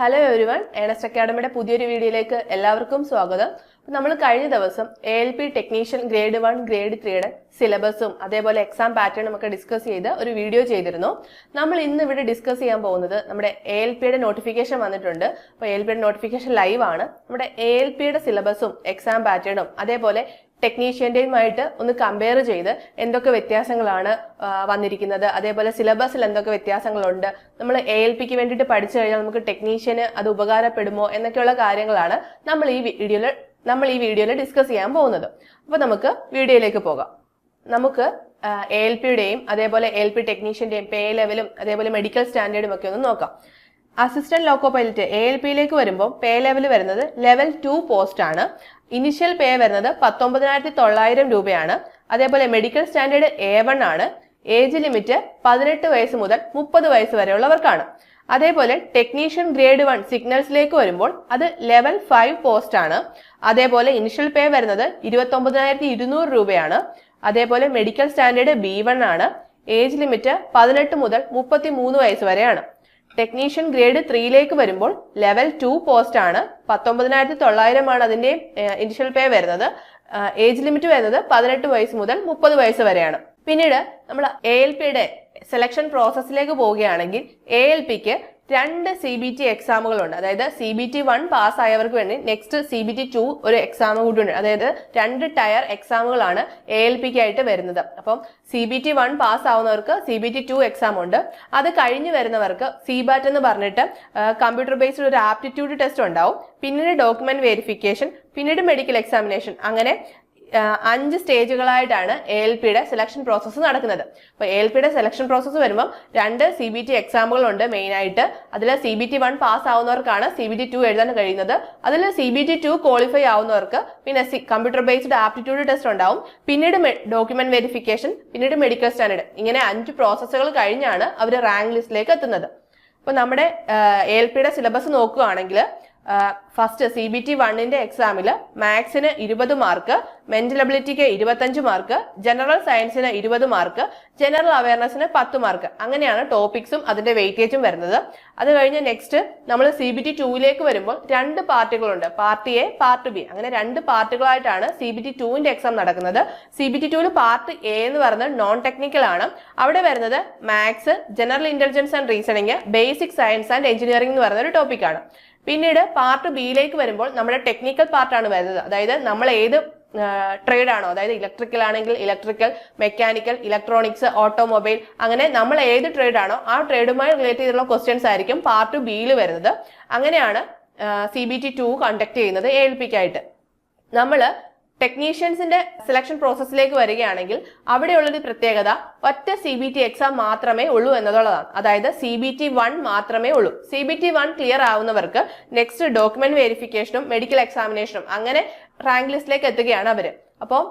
Hello everyone Ernest അക്കാഡമിയുടെ പുതിയൊരു വീഡിയോയിലേക്ക് എല്ലാവർക്കും സ്വാഗതം. നമ്മൾ കഴിഞ്ഞ ദിവസം A L P technician grade one grade ത്രീയുടെ സിലബസും അതേപോലെ എക്സാം പാറ്റേണും ഒക്കെ ഡിസ്കസ് ചെയ്ത് ഒരു വീഡിയോ ചെയ്തിരുന്നു. നമ്മൾ ഇന്ന് ഇവിടെ ഡിസ്കസ് ചെയ്യാൻ പോകുന്നത് നമ്മുടെ എ എൽ പിയുടെ നോട്ടിഫിക്കേഷൻ വന്നിട്ടുണ്ട്. അപ്പോൾ എ എൽ പിയുടെ നോട്ടിഫിക്കേഷൻ ലൈവ് ആണ്. നമ്മുടെ എ എൽ പിയുടെ സിലബസും എക്സാം പാറ്റേണും അതേപോലെ ടെക്നീഷ്യന്റെയുമായിട്ട് ഒന്ന് കമ്പയർ ചെയ്ത് എന്തൊക്കെ വ്യത്യാസങ്ങളാണ് വന്നിരിക്കുന്നത്. അതേപോലെ സിലബസിൽ എന്തൊക്കെ വ്യത്യാസങ്ങളുണ്ട്. നമ്മൾ എ എൽ പിക്ക് വേണ്ടിയിട്ട് പഠിച്ചു കഴിഞ്ഞാൽ നമുക്ക് ടെക്നീഷ്യന് അത് ഉപകാരപ്പെടുമോ എന്നൊക്കെയുള്ള കാര്യങ്ങളാണ് നമ്മൾ ഈ വീഡിയോയിൽ നമ്മൾ ഈ വീഡിയോയിൽ ഡിസ്കസ് ചെയ്യാൻ പോകുന്നത്. അപ്പോൾ നമുക്ക് വീഡിയോയിലേക്ക് പോകാം. നമുക്ക് എ എൽ പിയുടെയും അതേപോലെ എൽ പി ടെക്നീഷ്യന്റെയും പേ ലെവലും അതേപോലെ മെഡിക്കൽ സ്റ്റാൻഡേർഡും ഒക്കെ ഒന്ന് നോക്കാം. Assistant loco pilot A L പിയിലേക്ക് വരുമ്പോൾ പേ ലെവൽ വരുന്നത് ലെവൽ ടു പോസ്റ്റ് ആണ്. ഇനിഷ്യൽ പേ വരുന്നത് പത്തൊമ്പതിനായിരത്തി തൊള്ളായിരം രൂപയാണ്. അതേപോലെ മെഡിക്കൽ സ്റ്റാൻഡേർഡ് എ വൺ ആണ്. ഏജ് ലിമിറ്റ് പതിനെട്ട് വയസ്സ് മുതൽ മുപ്പത് വയസ്സ് വരെയുള്ളവർക്കാണ്. അതേപോലെ ടെക്നീഷ്യൻ ഗ്രേഡ് വൺ സിഗ്നൽസിലേക്ക് വരുമ്പോൾ അത് ലെവൽ ഫൈവ് പോസ്റ്റ് ആണ്. അതേപോലെ ഇനിഷ്യൽ പേ വരുന്നത് ഇരുപത്തി ഒമ്പതിനായിരത്തി ഇരുന്നൂറ് രൂപയാണ്. അതേപോലെ മെഡിക്കൽ സ്റ്റാൻഡേർഡ് ബി വൺ ആണ്. ഏജ് ലിമിറ്റ് പതിനെട്ട് മുതൽ മുപ്പത്തി മൂന്ന് വയസ്സ് വരെയാണ്. ടെക്നീഷ്യൻ ഗ്രേഡ് ത്രീയിലേക്ക് വരുമ്പോൾ ലെവൽ ടു പോസ്റ്റ് ആണ്. പത്തൊമ്പതിനായിരത്തി തൊള്ളായിരമാണ് അതിന്റെ ഇനിഷ്യൽ പേ വരുന്നത്. ഏജ് ലിമിറ്റ് വരുന്നത് പതിനെട്ട് വയസ്സ് മുതൽ മുപ്പത് വയസ്സ് വരെയാണ്. പിന്നീട് നമ്മൾ എ എൽ പിയുടെ സെലക്ഷൻ പ്രോസസ്സിലേക്ക് പോവുകയാണെങ്കിൽ എ എൽ പിക്ക് രണ്ട് സി ബി ടി എക്സാമുകളുണ്ട് അതായത് സി ബി ടി വൺ പാസ്സായവർക്ക് വേണ്ടി next C B T two ഒരു എക്സാം ഉണ്ട് അതായത് രണ്ട് ടയർ എക്സാമുകളാണ് എ എൽ പിക്ക് ആയിട്ട് വരുന്നത്. അപ്പം C B T one pass ആവുന്നവർക്ക് C B T two exam ഉണ്ട് അത് കഴിഞ്ഞ് വരുന്നവർക്ക് സി ബാറ്റ് എന്ന് പറഞ്ഞിട്ട് കമ്പ്യൂട്ടർ ബേസ്ഡ് ഒരു ആപ്റ്റിറ്റ്യൂഡ് ടെസ്റ്റ് ഉണ്ടാവും. പിന്നീട് ഡോക്യുമെന്റ് വെരിഫിക്കേഷൻ പിന്നീട് മെഡിക്കൽ എക്സാമിനേഷൻ അങ്ങനെ അഞ്ച് സ്റ്റേജുകളായിട്ടാണ് എ എൽ പിയുടെ സെലക്ഷൻ പ്രോസസ്സ് നടക്കുന്നത്. അപ്പോൾ എ എൽ പിയുടെ സെലക്ഷൻ പ്രോസസ്സ് വരുമ്പോൾ രണ്ട് സി ബി ടി എക്സാമുകളുണ്ട് മെയിൻ ആയിട്ട്. അതിൽ C B T one pass ആവുന്നവർക്കാണ് C B T two എഴുതാൻ കഴിയുന്നത്. അതിൽ C B T two qualify ആവുന്നവർക്ക് പിന്നെ കമ്പ്യൂട്ടർ ബേസ്ഡ് ആപ്റ്റിറ്റ്യൂഡ് ടെസ്റ്റ് ഉണ്ടാവും. പിന്നീട് ഡോക്യുമെന്റ് വെരിഫിക്കേഷൻ പിന്നീട് മെഡിക്കൽ സ്റ്റാൻഡേർഡ് ഇങ്ങനെ അഞ്ച് പ്രോസസ്സുകൾ കഴിഞ്ഞാണ് അവർ റാങ്ക് ലിസ്റ്റിലേക്ക് എത്തുന്നത്. അപ്പോൾ നമ്മുടെ എ എൽ പിയുടെ സിലബസ് നോക്കുകയാണെങ്കിൽ ഫസ്റ്റ് സി ബി ടി വണ്ണിന്റെ എക്സാമിൽ മാത്സിന് ഇരുപത് മാർക്ക് മെന്റൽ അബിലിറ്റിക്ക് ഇരുപത്തഞ്ച് മാർക്ക് ജനറൽ സയൻസിന് ഇരുപത് മാർക്ക് ജനറൽ അവയർനെസ്സിന് പത്ത് മാർക്ക് അങ്ങനെയാണ് ടോപ്പിക്സും അതിന്റെ വെയിറ്റേജും വരുന്നത്. അത് കഴിഞ്ഞ് നെക്സ്റ്റ് നമ്മൾ സി ബി ടി ടൂവിലേക്ക് വരുമ്പോൾ രണ്ട് പാർട്ടുകളുണ്ട്. പാർട്ട് എ പാർട്ട് ബി അങ്ങനെ രണ്ട് പാർട്ടുകളായിട്ടാണ് സി ബി ടി ടൂവിന്റെ എക്സാം നടക്കുന്നത്. സി ബി ടി ടൂവിൽ പാർട്ട് എ എന്ന് പറയുന്നത് നോൺ ടെക്നിക്കൽ ആണ്. അവിടെ വരുന്നത് maths general intelligence and reasoning basic science and engineering എന്ന് പറയുന്ന ഒരു ടോപ്പിക്കാണ് പിന്നീട് പാർട്ട് ബിയിലേക്ക് വരുമ്പോൾ നമ്മുടെ ടെക്നിക്കൽ പാർട്ടാണ് വരുന്നത്. അതായത് നമ്മൾ ഏത് ട്രേഡ് ആണോ അതായത് ഇലക്ട്രിക്കൽ ആണെങ്കിൽ ഇലക്ട്രിക്കൽ മെക്കാനിക്കൽ ഇലക്ട്രോണിക്സ് ഓട്ടോമൊബൈൽ അങ്ങനെ നമ്മൾ ഏത് ട്രേഡ് ആണോ ആ ട്രേഡുമായി റിലേറ്റ് ചെയ്തിട്ടുള്ള ക്വസ്റ്റ്യൻസ് ആയിരിക്കും പാർട്ട് ബിയിൽ വരുന്നത്. അങ്ങനെയാണ് C B T two conduct ചെയ്യുന്നത് എ എൽ പിക്കായിട്ട് നമ്മൾ ടെക്നീഷ്യൻസിന്റെ സെലക്ഷൻ പ്രോസസ്സിലേക്ക് വരികയാണെങ്കിൽ അവിടെയുള്ളൊരു പ്രത്യേകത ഒറ്റ സി ബി ടി എക്സാം മാത്രമേ ഉള്ളൂ എന്നതുള്ളതാണ് അതായത് സി ബി ടി വൺ മാത്രമേ ഉള്ളൂ. C B T one clear ആവുന്നവർക്ക് next document വെരിഫിക്കേഷനും മെഡിക്കൽ എക്സാമിനേഷനും അങ്ങനെ റാങ്ക് ലിസ്റ്റിലേക്ക് എത്തുകയാണ് അവർ. അപ്പോൾ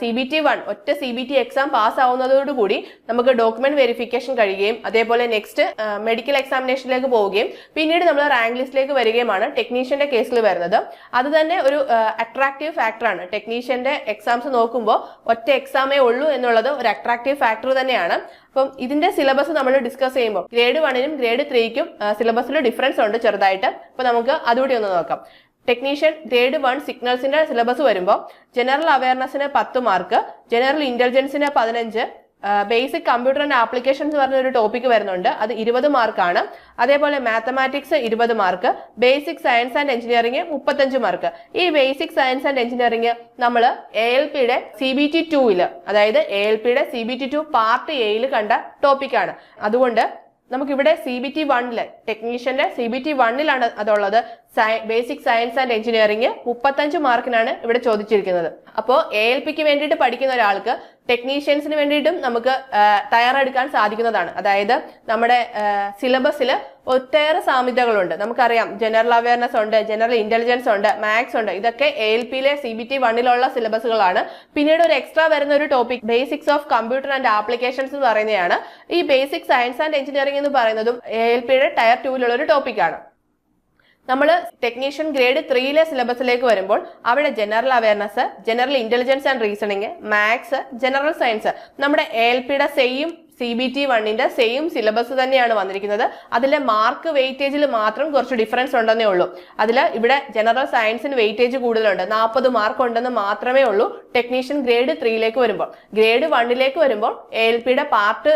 സി ബി ടി വൺ ഒറ്റ C B T exam pass ആവുന്നതോടുകൂടി നമുക്ക് ഡോക്യുമെന്റ് വെരിഫിക്കേഷൻ കഴിയുകയും അതേപോലെ നെക്സ്റ്റ് മെഡിക്കൽ എക്സാമിനേഷനിലേക്ക് പോവുകയും പിന്നീട് നമ്മൾ റാങ്ക് ലിസ്റ്റിലേക്ക് വരികയുമാണ് ടെക്നീഷ്യന്റെ കേസിൽ വരുന്നത്. അത് തന്നെ ഒരു അട്രാക്റ്റീവ് ഫാക്ടറാണ് ടെക്നീഷ്യന്റെ എക്സാംസ് നോക്കുമ്പോൾ ഒറ്റ എക്സാമേ ഉള്ളൂ എന്നുള്ളത് ഒരു അട്രാക്റ്റീവ് ഫാക്ടർ തന്നെയാണ്. അപ്പം ഇതിന്റെ സിലബസ് നമ്മൾ ഡിസ്കസ് ചെയ്യുമ്പോൾ ഗ്രേഡ് വണ്ണിനും ഗ്രേഡ് ത്രീക്കും സിലബസിൽ ഡിഫറൻസ് ഉണ്ട് ചെറുതായിട്ട്. അപ്പൊ നമുക്ക് അതുകൂടി ഒന്ന് നോക്കാം. ടെക്നീഷ്യൻ ഗ്രേഡ് വൺ സിഗ്നൽസിന്റെ സിലബസ് വരുമ്പോൾ ജനറൽ അവയർനെസ്സിന് പത്ത് മാർക്ക് ജനറൽ ഇന്റലിജൻസിന് പതിനഞ്ച് ബേസിക് കമ്പ്യൂട്ടർ ആൻഡ് ആപ്ലിക്കേഷൻസ് പറഞ്ഞ ഒരു ടോപ്പിക് വരുന്നുണ്ട്. അത് ഇരുപത് മാർക്കാണ് അതേപോലെ മാത്തമാറ്റിക്സ് ഇരുപത് mark basic science and engineering മുപ്പത്തഞ്ച് മാർക്ക് ഈ ബേസിക് സയൻസ് ആൻഡ് എഞ്ചിനീയറിംഗ് നമ്മൾ എ എൽ പിയുടെ സി ബി ടി ടൂവിൽ അതായത് എ എൽ പിയുടെ C B T two part എയിൽ കണ്ട ടോപ്പിക്കാണ് അതുകൊണ്ട് നമുക്കിവിടെ സി ബി ടി വണ്ണിൽ ടെക്നീഷ്യന്റെ സി ബി ടി വണ്ണിലാണ് അതുള്ളത്. ബേസിക് സയൻസ് ആൻഡ് എഞ്ചിനീയറിംഗ് മുപ്പത്തഞ്ച് മാർക്കിനാണ് ഇവിടെ ചോദിച്ചിരിക്കുന്നത്. അപ്പോൾ എ എൽ പിക്ക് വേണ്ടിയിട്ട് പഠിക്കുന്ന ഒരാൾക്ക് ടെക്നീഷ്യൻസിന് വേണ്ടിയിട്ടും നമുക്ക് തയ്യാറെടുക്കാൻ സാധിക്കുന്നതാണ്. അതായത് നമ്മുടെ സിലബസിൽ ഒട്ടേറെ സാമ്യതകളുണ്ട്. നമുക്കറിയാം ജനറൽ അവയർനെസ് ഉണ്ട് ജനറൽ ഇന്റലിജൻസ് ഉണ്ട് മാത്സ് ഉണ്ട്. ഇതൊക്കെ എൽ പിയിലെ സി ബി ടി വണ്ണിലുള്ള സിലബസുകളാണ് പിന്നീട് ഒരു എക്സ്ട്രാ വരുന്ന ഒരു topic basics of computer and applications എന്ന് പറയുന്നതാണ്. ഈ ബേസിക് സയൻസ് ആൻഡ് എഞ്ചിനീയറിംഗ് എന്ന് പറയുന്നതും എൽ പിയുടെ ടയർ ടൂവിലുള്ള ഒരു ടോപ്പിക്കാണ് നമ്മൾ ടെക്നീഷ്യൻ ഗ്രേഡ് ത്രീയിലെ സിലബസിലേക്ക് വരുമ്പോൾ അവിടെ general awareness general intelligence and reasoning maths general science നമ്മുടെ എൽ പിയുടെ സെയിം സി ബി ടി വണ്ണിന്റെ സെയിം സിലബസ് തന്നെയാണ് വന്നിരിക്കുന്നത്. അതിലെ മാർക്ക് വെയിറ്റേജിൽ മാത്രം കുറച്ച് ഡിഫറൻസ് ഉണ്ടെന്നേ ഉള്ളൂ. അതിൽ ഇവിടെ ജനറൽ സയൻസിന് വെയിറ്റേജ് കൂടുതലുണ്ട്. നാൽപ്പത് മാർക്ക് ഉണ്ടെന്ന് മാത്രമേ ഉള്ളൂ. ടെക്നീഷ്യൻ ഗ്രേഡ് ത്രീയിലേക്ക് വരുമ്പോൾ. ഗ്രേഡ് വണ്ണിലേക്ക് വരുമ്പോൾ എൽ പിയുടെ പാർട്ട്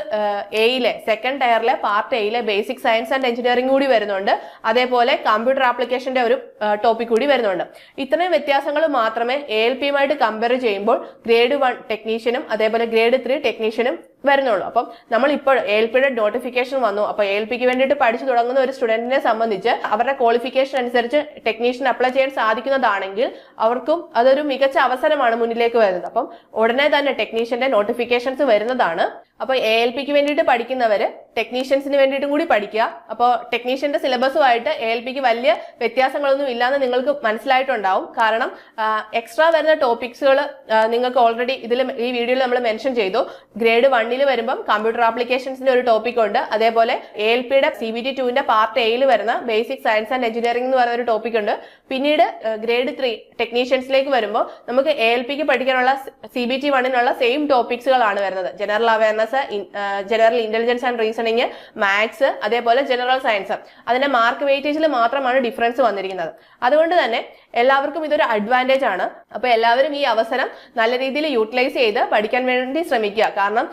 എയിലെ സെക്കൻഡ് ടയറിലെ പാർട്ട് എയിലെ ബേസിക് സയൻസ് ആൻഡ് എഞ്ചിനീയറിംഗ് കൂടി വരുന്നുണ്ട്. അതേപോലെ കമ്പ്യൂട്ടർ ആപ്ലിക്കേഷന്റെ ഒരു ടോപ്പിക് കൂടി വരുന്നുണ്ട്. ഇത്രയും വ്യത്യാസങ്ങൾ മാത്രമേ എ എൽ പിയുമായിട്ട് കമ്പയർ ചെയ്യുമ്പോൾ ഗ്രേഡ് വൺ ടെക്നീഷ്യനും അതേപോലെ ഗ്രേഡ് ത്രീ ടെക്നീഷ്യനും വരുന്നുള്ളൂ. അപ്പം നമ്മൾ ഇപ്പോൾ എൽ പിയുടെ നോട്ടിഫിക്കേഷൻ വന്നു. അപ്പൊ എ എൽ പിക്ക് വേണ്ടിയിട്ട് പഠിച്ചു തുടങ്ങുന്ന ഒരു സ്റ്റുഡന്റിനെ സംബന്ധിച്ച് അവരുടെ ക്വാളിഫിക്കേഷൻ അനുസരിച്ച് ടെക്നീഷ്യൻ അപ്ലൈ ചെയ്യാൻ സാധിക്കുന്നതാണെങ്കിൽ അവർക്കും അതൊരു മികച്ച അവസരമാണ് മുന്നിലേക്ക് വരുന്നത്. അപ്പം ഉടനെ തന്നെ ടെക്നീഷ്യന്റെ നോട്ടിഫിക്കേഷൻസ് വരുന്നതാണ്. അപ്പൊ എ എൽ പിക്ക് വേണ്ടിയിട്ട് പഠിക്കുന്നവര് ടെക്നീഷ്യൻസിന് വേണ്ടിയിട്ടും കൂടി പഠിക്കുക. അപ്പോൾ ടെക്നീഷ്യന്റെ സിലബസുമായിട്ട് എ എൽ പിക്ക് വലിയ വ്യത്യാസങ്ങളൊന്നും ഇല്ലാന്ന് നിങ്ങൾക്ക് മനസ്സിലായിട്ടുണ്ടാവും. കാരണം എക്സ്ട്രാ വരുന്ന ടോപ്പിക്സുകൾ നിങ്ങൾക്ക് ഓൾറെഡി ഇതിൽ ഈ വീഡിയോയിൽ നമ്മൾ മെൻഷൻ ചെയ്തു. ഗ്രേഡ് വണ്ണിൽ വരുമ്പം കമ്പ്യൂട്ടർ ആപ്ലിക്കേഷൻസിന്റെ ഒരു ടോപ്പിക് ഉണ്ട്. അതേപോലെ എ എൽ പിയുടെ സി ബി ടി ടുവിന്റെ പാർട്ട് എയിൽ വരുന്ന ബേസിക് സയൻസ് ആൻഡ് എഞ്ചിനീയറിംഗ് എന്ന് പറയുന്ന ഒരു ടോപ്പിക് ഉണ്ട്. പിന്നീട് ഗ്രേഡ് ത്രീ ടെക്നീഷ്യൻസിലേക്ക് വരുമ്പോൾ നമുക്ക് എൽ പിക്ക് പഠിക്കാനുള്ള സി ബി ടി വണ്ണിനുള്ള സെയിം ടോപ്പിക്സുകളാണ് വരുന്നത്. General awareness general intelligence and reasoning maths അതേപോലെ ജനറൽ സയൻസ് അതിന്റെ മാർക്ക് വെയിറ്റേജിൽ മാത്രമാണ് ഡിഫറൻസ് വന്നിരിക്കുന്നത്. അതുകൊണ്ട് തന്നെ എല്ലാവർക്കും ഇതൊരു അഡ്വാന്റേജ് ആണ്. അപ്പോൾ എല്ലാവരും ഈ അവസരം നല്ല രീതിയിൽ യൂട്ടിലൈസ് ചെയ്ത് പഠിക്കാൻ വേണ്ടി ശ്രമിക്കുക. കാരണം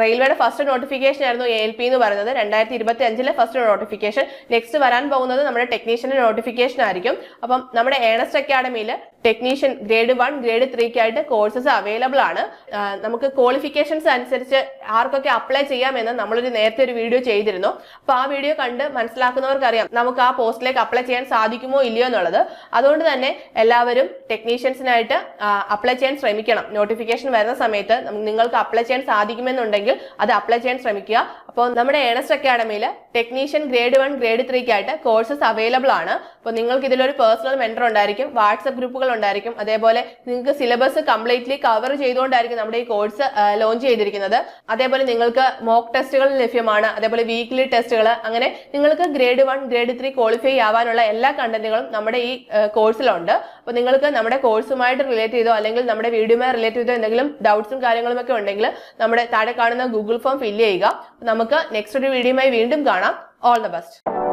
റെയിൽവേയുടെ ഫസ്റ്റ് നോട്ടിഫിക്കേഷൻ ആയിരുന്നു എ എൽ പി എന്ന് പറയുന്നത്. രണ്ടായിരത്തി ഇരുപത്തി അഞ്ചിലെ ഫസ്റ്റ് നോട്ടിഫിക്കേഷൻ നെക്സ്റ്റ് വരാൻ പോകുന്നത് നമ്മുടെ ടെക്നീഷ്യന്റെ നോട്ടിഫിക്കേഷൻ ആയിരിക്കും. അപ്പം നമ്മുടെ ഏണസ്റ്റ് അക്കാഡമിയിൽ ടെക്നീഷ്യൻ ഗ്രേഡ് വൺ ഗ്രേഡ് ത്രീക്ക് ആയിട്ട് കോഴ്സസ് അവൈലബിൾ ആണ്. നമുക്ക് ക്വാളിഫിക്കേഷൻസ് അനുസരിച്ച് ആർക്കൊക്കെ അപ്ലൈ ചെയ്യാമെന്ന് നമ്മളൊരു നേരത്തെ ഒരു വീഡിയോ ചെയ്തിരുന്നു. അപ്പൊ ആ വീഡിയോ കണ്ട് മനസ്സിലാക്കുന്നവർക്കറിയാം നമുക്ക് ആ പോസ്റ്റിലേക്ക് അപ്ലൈ ചെയ്യാൻ സാധിക്കുമോ ഇല്ലയോ എന്നുള്ളത്. അതുകൊണ്ട് തന്നെ എല്ലാവരും ടെക്നീഷ്യൻസിനായിട്ട് അപ്ലൈ ചെയ്യാൻ ശ്രമിക്കണം. നോട്ടിഫിക്കേഷൻ വരുന്ന സമയത്ത് നിങ്ങൾക്ക് അപ്ലൈ ചെയ്യാൻ സാധിക്കുമെന്നുണ്ടെങ്കിൽ അത് അപ്ലൈ ചെയ്യാൻ ശ്രമിക്കുക. അപ്പോൾ നമ്മുടെ ഏണസ്റ്റ് അക്കാഡമിയിൽ ടെക്നീഷ്യൻ ഗ്രേഡ് വൺ ഗ്രേഡ് ത്രീക്ക് ആയിട്ട് കോഴ്സസ് അവൈലബിൾ ആണ്. അപ്പോൾ നിങ്ങൾക്ക് ഇതിലൊരു പേഴ്സണൽ മെന്റർ ഉണ്ടായിരിക്കും വാട്സപ്പ് ഗ്രൂപ്പുകൾ ഉണ്ടായിരിക്കും. അതേപോലെ നിങ്ങൾക്ക് സിലബസ് കംപ്ലീറ്റ്ലി കവർ ചെയ്തുകൊണ്ടായിരിക്കും നമ്മുടെ ഈ കോഴ്സ് ലോഞ്ച് ചെയ്തിരിക്കുന്നത്. അതേപോലെ നിങ്ങൾക്ക് മോക്ക് ടെസ്റ്റുകൾ ലഭ്യമാണ്. അതേപോലെ വീക്ക്ലി ടെസ്റ്റുകൾ അങ്ങനെ നിങ്ങൾക്ക് grade one grade three qualify ആവാനുള്ള എല്ലാ കണ്ടന്റുകളും നമ്മുടെ ഈ കോഴ്സിലുണ്ട് അപ്പോൾ നിങ്ങൾക്ക് നമ്മുടെ കോഴ്സുമായിട്ട് റിലേറ്റ് ചെയ്തോ അല്ലെങ്കിൽ നമ്മുടെ വീഡിയോമായി റിലേറ്റ് ചെയ്തോ എന്തെങ്കിലും ഡൗട്ട്സും കാര്യങ്ങളും ഒക്കെ ഉണ്ടെങ്കിൽ നമ്മുടെ താഴെ കാണുന്ന ഗൂഗിൾ ഫോം ഫില്ല് ചെയ്യുക. നമുക്ക് നെക്സ്റ്റ് ഒരു വീഡിയോയുമായി വീണ്ടും കാണാം. All the best